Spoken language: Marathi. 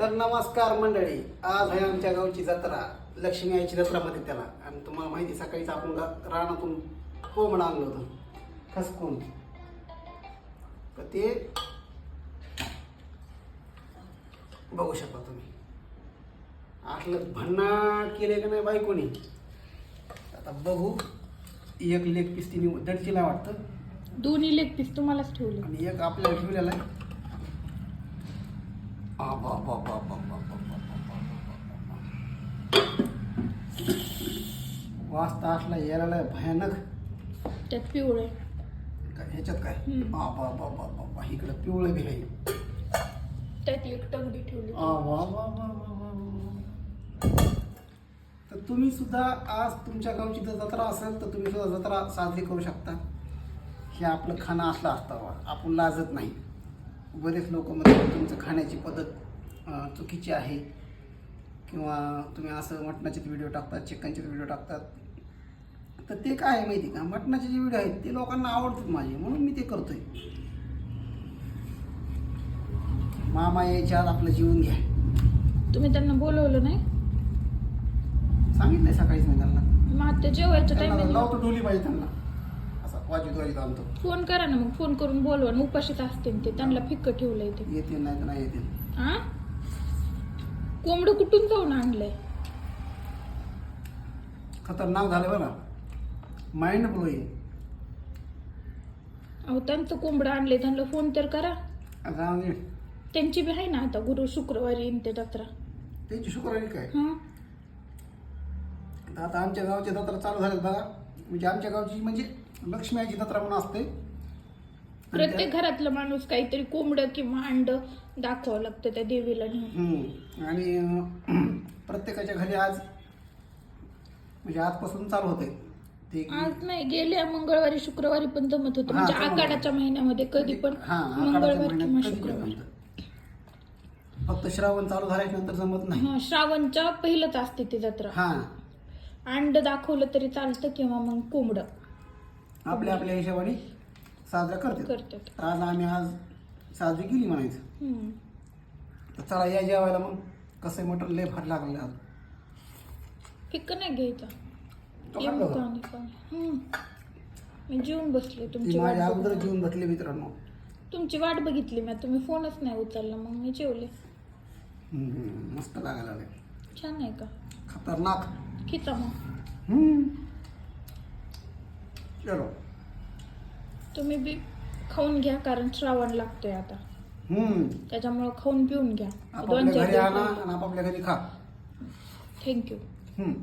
तर नमस्कार मंडळी आज आहे आमच्या गावची जत्रा लक्ष्मी आईची जत्रा मध्ये त्याला. आणि तुम्हाला माहिती सकाळीच आपण गा- रानातून कोंबडं आणलं होतं. खसकून तर ते बघू शकता तुम्ही. असलं भन्ना केले का नाही बायकोनी? आता बघू. एक लेग पीस तिने दडचीला वाटतं. दोन्ही लेग पीस तुम्हालाच ठेवले. आणि एक आपल्याला ठेवलेला आहे. वास तासला यायला लागलाय भयानक. त्यात पिवळ आहे. काय ह्याच्यात काय? हम्म. आ बाबा बा बा इकडं पिवळं बी त्यात एक तगडी ठेवली. आ वा वा. तर तुम्ही सुद्धा आज तुमच्या गावची जर जत्रा असेल तर तुम्ही सुद्धा जत्रा साजरी करू शकता. हे आपलं खाणं असलं असतं बा. आपण लाजत नाही. बरेच लोक म्हणतात तुमचं खाण्याची पद्धत चुकीची आहे. किंवा तुम्ही असं मटणाचे व्हिडिओ टाकतात चिकनचे व्हिडिओ टाकतात. तर ते काय आहे माहिती का? मटणाचे जे व्हिडिओ आहेत ते लोकांना आवडतात माझे म्हणून मी ते करतोय. मामा यायच्या आत आपलं जीवन घ्या. तुम्ही त्यांना बोलवलं नाही? सांगितलंय सकाळीच मी त्यांना. मग आता जेवायच्या त्यांना टायमिंग लावतो डोली पाहिजे त्यांना. आणतो फोन करा ना मग फोन करून बोलवा आणि उपाशीच असतील ते त्यांना फिक्क ठेवलंय ते. येतील नाही तर नाही येतील. हा कोंबडं कुठून जाऊन आणलंय? खतरनाक झालं बरं माइंड ब्लोईंग अहो त्यांचं कोंबडं आणलंय त्यांना फोन तर करा. त्यांची बी आहे ना आता गुरु शुक्रवारी येईन ते जत्रा त्यांची शुक्रवारी काय? हा. आता आमच्या गावची जत्रा चालू झाल्यात बघा. म्हणजे आमच्या गावची म्हणजे लक्ष्मीची जत्रा म्हणून असते. आणि प्रत्येक घरातलं माणूस काहीतरी कोंबडं किंवा अंड दाखवावं लागतं त्या देवीला नेऊन. त्या- हम्म. आणि अं, प्रत्येकाच्या घरी आज म्हणजे आजपासून चालू होते ते आज नाही गेल्या मंगळवारी शुक्रवारी पण जमत होतं. हा, म्हणजे जमत. आकाडाच्या महिन्यामध्ये कधी पण हा मंगळवार किंवा कधी शुक्रवार. जमतं. फक्त श्रावण चालू झाल्याच्यानंतर जमत नाही. हा श्रावणच्या पहिलंच असते ती जत्रा. हा. अंड दाखवलं तरी चालतं किंवा मग कोंबडं. आपल्या आपल्या हिशोबाने साजरा करते करतात. आज आम्ही आज साजरी केली म्हणायचं. हम्म. तर चला या जेवायला मग. कसं मटण? लय फार लागलं आज. फिक्क नाही घ्यायचा. तो खाल्लं होतं. हम्म. मी जेवून बसले ती तुमची वाट माझ्या अगोदर बघत. जीवन बसले मित्रांनो. तुमची वाट बघितली मी. तुम्ही फोनच नाही उचलला. मग मी जेवले. हम्म, मस्त लागायला लागले. छान आहे का? खतरनाक. खिचा मग. हम्म. चलो. तुम्ही बी खाऊन घ्या कारण श्रावण लागतोय आता. हम्म. त्याच्यामुळं खाऊन पिऊन घ्या. दोन आपापल्या चार घरी आणा दिवस. आणि आपापल्या घरी खा. थँक्यू हम्म.